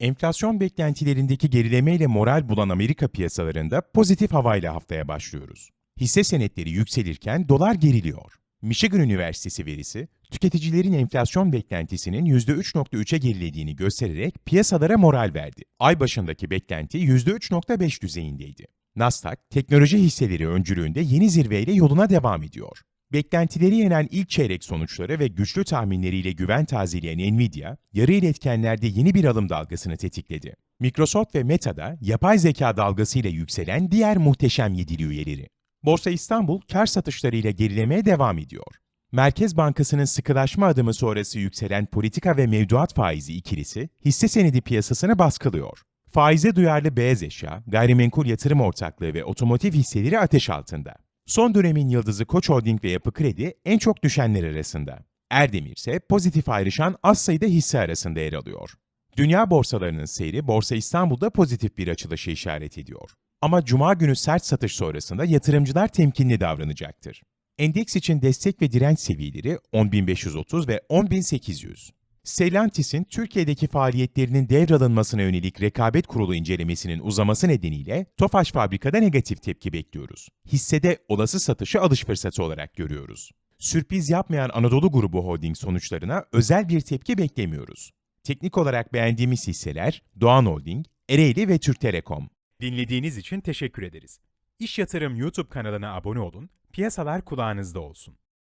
Enflasyon beklentilerindeki gerilemeyle moral bulan Amerika piyasalarında pozitif havayla haftaya başlıyoruz. Hisse senetleri yükselirken dolar geriliyor. Michigan Üniversitesi verisi, tüketicilerin enflasyon beklentisinin %3.3'e gerilediğini göstererek piyasalara moral verdi. Ay başındaki beklenti %3.5 düzeyindeydi. Nasdaq, teknoloji hisseleri öncülüğünde yeni zirveyle yoluna devam ediyor. Beklentileri yenen ilk çeyrek sonuçları ve güçlü tahminleriyle güven tazeleyen Nvidia, yarı iletkenlerde yeni bir alım dalgasını tetikledi. Microsoft ve Meta'da yapay zeka dalgasıyla yükselen diğer muhteşem yedili üyeleri. Borsa İstanbul kar satışlarıyla gerilemeye devam ediyor. Merkez Bankası'nın sıkılaşma adımı sonrası yükselen politika ve mevduat faizi ikilisi hisse senedi piyasasını baskılıyor. Faize duyarlı beyaz eşya, gayrimenkul yatırım ortaklığı ve otomotiv hisseleri ateş altında. Son dönemin yıldızı Koç Holding ve Yapı Kredi en çok düşenler arasında. Erdemir ise pozitif ayrışan az sayıda hisse arasında yer alıyor. Dünya borsalarının seyri Borsa İstanbul'da pozitif bir açılışı işaret ediyor. Ama cuma günü sert satış sonrasında yatırımcılar temkinli davranacaktır. Endeks için destek ve direnç seviyeleri 10.530 ve 10.800. Stellantis'in Türkiye'deki faaliyetlerinin devralınmasına yönelik rekabet kurulu incelemesinin uzaması nedeniyle Tofaş fabrikada negatif tepki bekliyoruz. Hissede olası satışı alış fırsatı olarak görüyoruz. Sürpriz yapmayan Anadolu Grubu Holding sonuçlarına özel bir tepki beklemiyoruz. Teknik olarak beğendiğimiz hisseler Doğan Holding, Ereğli ve Türk Telekom. Dinlediğiniz için teşekkür ederiz. İş Yatırım YouTube kanalına abone olun, piyasalar kulağınızda olsun.